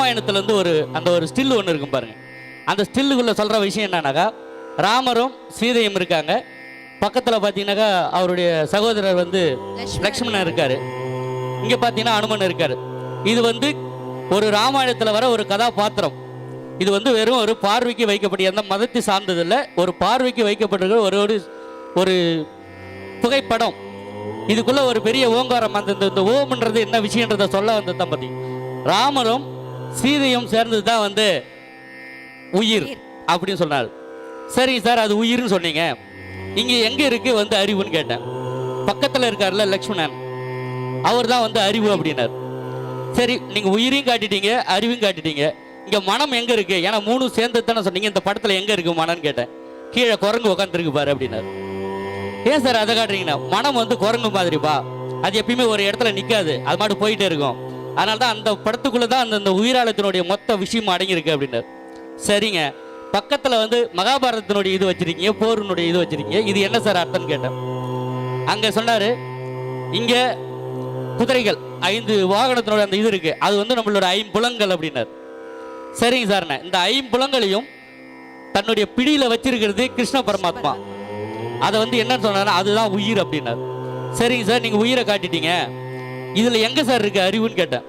ராமாயணத்துல இருந்து ஒரு அந்த ஒரு ஸ்டில் ஒன்று இருக்கும் பாருங்க. அந்த ஸ்டில்லுக்குள்ள சொல்ற விஷயம் என்னன்னாக்கா ராமரும் சீதையும் இருக்காங்க. பக்கத்துல பார்த்தீங்கன்னாக்கா அவருடைய சகோதரர் வந்து. லக்ஷ்மணன். இருக்காரு. இங்க பார்த்தீங்கன்னா அனுமன் இருக்காரு. இது வந்து ஒரு ராமாயணத்துல வர ஒரு கதாபாத்திரம். இது வந்து வெறும் ஒரு பார்வைக்கு வைக்கப்பட்ட எந்த மதத்தை சார்ந்தது இல்ல ஒரு பார்வைக்கு வைக்கப்பட்டிருக்கிற ஒரு ஒரு ஒரு புகைப்படம். இதுக்குள்ள ஒரு பெரிய ஓங்காரம் அந்த இந்த- இந்த ஓம்ன்றது என்ன விஷயன்றத சொல்ல வந்த தம்பதி. ராமரும் சீதையும் சேர்ந்தது தான் வந்து உயிர் அப்படின்னு சொன்னார் சரிங்க சார் அது உயிர்னு சொன்னீங்க. இங்க எங்க இருக்கு வந்து அறிவுன்னு கேட்டேன். பக்கத்துல இருக்கார்ல லக்ஷ்மணன். அவர் தான் வந்து அறிவு அப்படின்னார். சரி நீங்க உயிரையும் காட்டிட்டீங்க அறிவையும் காட்டிட்டீங்க. இங்க மனம் எங்க இருக்கு? ஏன்னா மூணு சேர்ந்து தானே சொன்னீங்க இந்த படத்துல எங்க இருக்கு மனம்னு கேட்டேன். கீழே குரங்கு உட்காந்துருக்கு பாரு அப்படின்னாரு. ஏன் சார் அதை காட்டுறீங்கன்னா? மனம் வந்து குரங்கு மாதிரிப்பா அது எப்பயுமே ஒரு இடத்துல நிக்காது. அது மாட்டு போயிட்டே இருக்கும். அதனால தான் அந்த படத்துக்குள்ள தான் அந்த அந்த உயிராளத்தினுடைய மொத்த விஷயம் அடங்கியிருக்கு அப்படின்னாரு. சரிங்க. பக்கத்துல வந்து மகாபாரதத்தினுடைய இது வச்சிருக்கீங்க போரினுடைய இது வச்சிருக்கீங்க. இது என்ன சார் அர்த்தம்னு கேட்டேன். அங்க சொன்னாரு இங்க குதிரைகள் ஐந்து வாகனத்தினோட அந்த இது இருக்கு. அது வந்து நம்மளோட ஐம்புலங்கள் அப்படின்னாரு. சரிங்க சார்ண்ணே இந்த ஐம்புலங்களையும் தன்னுடைய பிடியில வச்சிருக்கிறது கிருஷ்ண பரமாத்மா. அதை வந்து என்னன்னு சொன்னாரு அதுதான் உயிர் அப்படின்னாரு. சரிங்க சார் நீங்க உயிரை காட்டிட்டீங்க. இதுல எங்க சார் இருக்கு அறிவுன்னு கேட்டேன்.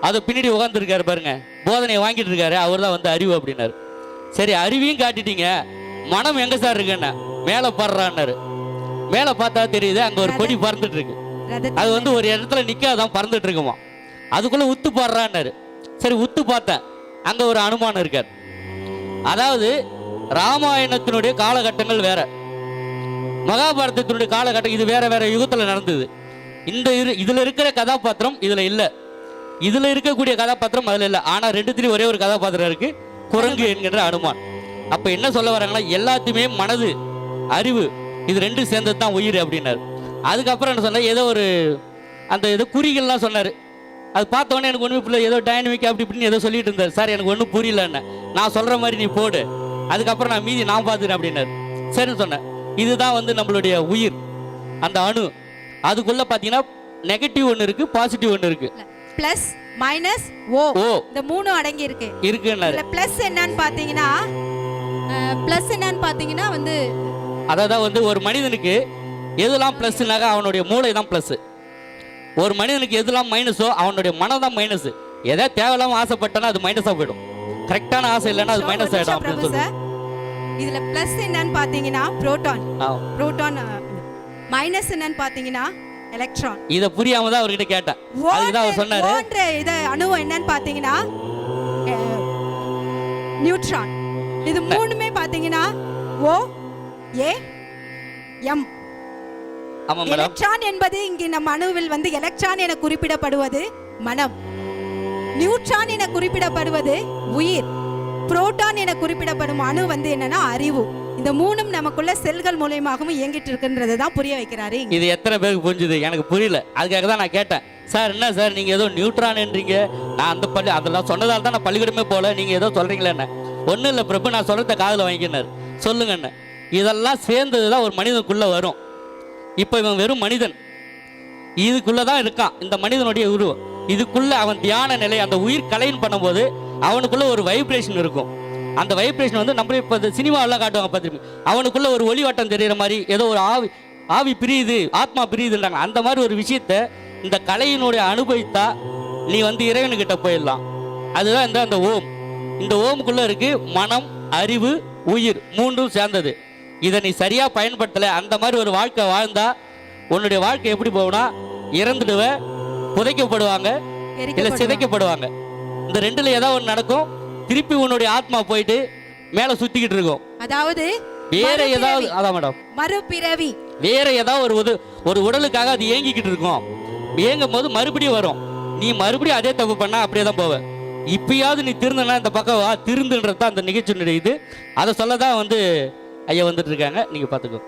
அதை பின்னாடி உட்காந்துருக்காரு பாருங்க. போதனையை வாங்கிட்டு இருக்காரு. அவர் தான் வந்து அறிவு அப்படின்னாரு. சரி அறிவையும் காட்டிட்டீங்க. மனம் எங்க சார் இருக்குன்னு. மேலே படுறான்னாரு. மேலே பார்த்தா தெரியுது அங்க ஒரு கொடி பறந்துட்டு இருக்கு அது வந்து ஒரு இடத்துல நிக்காதான் பறந்துட்டு இருக்குமா அதுக்குள்ள உத்து பாடுறான்னாரு. சரி உத்து பார்த்தேன். அங்க ஒரு அனுமானம் இருக்கார். அதாவது ராமாயணத்தினுடைய காலகட்டங்கள் வேற. மகாபாரதத்தினுடைய காலகட்டம் இது வேற வேற யுகத்துல நடந்தது. இந்த இரு இதுல இருக்கிற கதாபாத்திரம் இதுல இல்ல. இதுல இருக்கக்கூடிய கதாபாத்திரம் அதுல இல்ல. ஆனா ரெண்டுத்திலயும் ஒரே ஒரு கதாபாத்திரம் இருக்கு. குரங்கு என்கின்ற அனுமான். அப்ப என்ன சொல்ல வராங்கன்னா எல்லாத்தையுமே மனது அறிவு இது ரெண்டும் சேர்ந்தது தான் உயிர் அப்படின்னாரு. அதுக்கப்புறம் என்ன சொன்னார்? ஏதோ ஒரு அந்த ஏதோ குறிகள்லாம் சொன்னார். அது பார்த்தோன்னே எனக்கு ஒன்றுமே புரியல. ஏதோ டைனமிக் அப்படி இப்படின்னு ஏதோ சொல்லிட்டு இருந்தார். சார் எனக்கு ஒன்றும் புரியலன்னு. நான் சொல்ற மாதிரி நீ போடு. அதுக்கப்புறம் நான் மீதி நான் பார்த்துக்கிறேன் அப்படின்னாரு. சரின்னு சொன்னேன் இதுதான் வந்து நம்மளுடைய உயிர். அந்த அணு. அதுக்குள்ள பார்த்தீங்கன்னா நெகட்டிவ் ஒன்று இருக்கு பாசிட்டிவ் ஒன்று இருக்கு. பிளஸ் மைனஸ் ஓ ஓ இந்த மூணும் அடங்கி இருக்கு. இருக்குன்னாரு. பிளஸ் என்னன்னு பாத்தீங்கன்னா ப்ளஸ் என்னன்னு பார்த்தீங்கன்னா வந்து அதாவது வந்து ஒரு மனிதனுக்கு எதெல்லாம் ப்ளஸ்னாக்கா அவனுடைய மூளை தான் ப்ளஸ் ஒரு மனிதனுக்கு எதெல்லாம் மைனஸோ அவனுடைய மனம் தான் மைனஸ் எதை தேவையில்லாம ஆசைப்பட்டானா அது மைனஸாக போயிடும். கரெக்டான ஆசை இல்லைன்னா அது மைனஸ் நிமிஷம் அப்படின்னு பிரபு சொல்லி சார். இதுல பிளஸ் என்னன்னு பாத்தீங்கன்னா புரோட்டான். புரோட்டான் மைனஸ் என்னன்னு பாத்தீங்கன்னா எலக்ட்ரான் இதை புரியாம தான் அவர்கிட்ட கேட்டேன். அதுக்கு தான் அவர் சொன்னாரு. இத அணுவம் என்னன்னு பாத்தீங்கன்னா நியூட்ரான் இது மூணுமே பாத்தீங்கன்னா ஓ ஏ எம் எலக்ட்ரான் என்பது இங்கு நம் அணுவில் வந்து எலக்ட்ரான் என குறிப்பிடப்படுவது மனம். நியூட்ரான் என குறிப்பிடப்படுவது உயிர். புரோட்டான் என குறிப்பிடப்படும் அணு வந்து என்னன்னா அறிவு. இந்த மூணும் நமக்குள்ள செல்கள் மூலியமாகவும் இயங்கிட்டு இருக்குன்றது தான் புரிய வைக்கிறாரு இது எத்தனை பேருக்கு புரிஞ்சுது? எனக்கு புரியல. அதுக்காக தான் நான் கேட்டேன். சார் என்ன சார்? நீங்க ஏதோ நியூட்ரான்ன்றீங்க. நான் அந்த பள்ளி அதெல்லாம் சொன்னதால தான் நான் பள்ளிக்கூடமே போல நீங்க ஏதோ சொல்றீங்களே என்ன? ஒன்றும் இல்லை பிரபு. நான் சொல்றத காதில் வாங்கிக்கினார். சொல்லுங்க என்ன? இதெல்லாம் சேர்ந்தது தான் ஒரு மனிதனுக்குள்ள வரும். இப்போ இவன் வெறும் மனிதன். இதுக்குள்ளே தான் இருக்கான். இந்த மனிதனுடைய உருவம். இதுக்குள்ள அவன் தியான நிலை அந்த உயிர் கலைன்னு பண்ணும்போது அவனுக்குள்ள ஒரு வைப்ரேஷன் இருக்கும். அந்த வைப்ரேஷன் வந்து நம்ம இப்போ சினிமாவெல்லாம் காட்டுவாங்க பார்த்துருப்பீங்க. அவனுக்குள்ள ஒரு ஒளி வட்டம் தெரியுற மாதிரி ஏதோ ஒரு ஆவி ஆவி பிரியுது ஆத்மா பிரியுதுன்றாங்க. அந்த மாதிரி ஒரு விஷயத்த இந்த கலையினுடைய அனுபவித்தா நீ வந்து இறைவனுக்கிட்ட போயிடலாம். அதுதான் இந்த அந்த ஓம். இந்த ஓமுக்குள்ள இருக்கு மனம் அறிவு உயிர் மூன்றும் சேர்ந்தது. இதை நீ சரியா பயன்படுத்தல. அந்த மாதிரி ஒரு வாழ்க்கை வாழ்ந்தா உன்னுடைய வாழ்க்கை எப்படி போகும்னா இறந்துடுவ புதைக்கப்படுவாங்க இல்ல. சிதைக்கப்படுவாங்க. இந்த ரெண்டுல ஏதாவது ஒன்று நடக்கும். திருப்பி உன்னுடைய ஆத்மா போயிட்டு மேல சுத்திக்கிட்டு இருக்கும். அதாவது வேற. ஏதாவது அதான் மேடம். மறுபிறவி. வேற ஏதாவது ஒரு உது ஒரு உடலுக்காக அது ஏங்கிக்கிட்டு இருக்கும். ஏங்கும் போது மறுபடியும் வரும். நீ மறுபடியும் அதே தப்பு பண்ணா அப்படியே தான் போவ. இப்பயாவது நீ திருந்தனா இந்த பக்கம் வா திருந்துன்றது தான் அந்த நிகழ்ச்சியினுடைய இது. அதை சொல்ல தான் வந்து ஐயா வந்துட்டு இருக்காங்க. நீங்க பாத்துக்கோ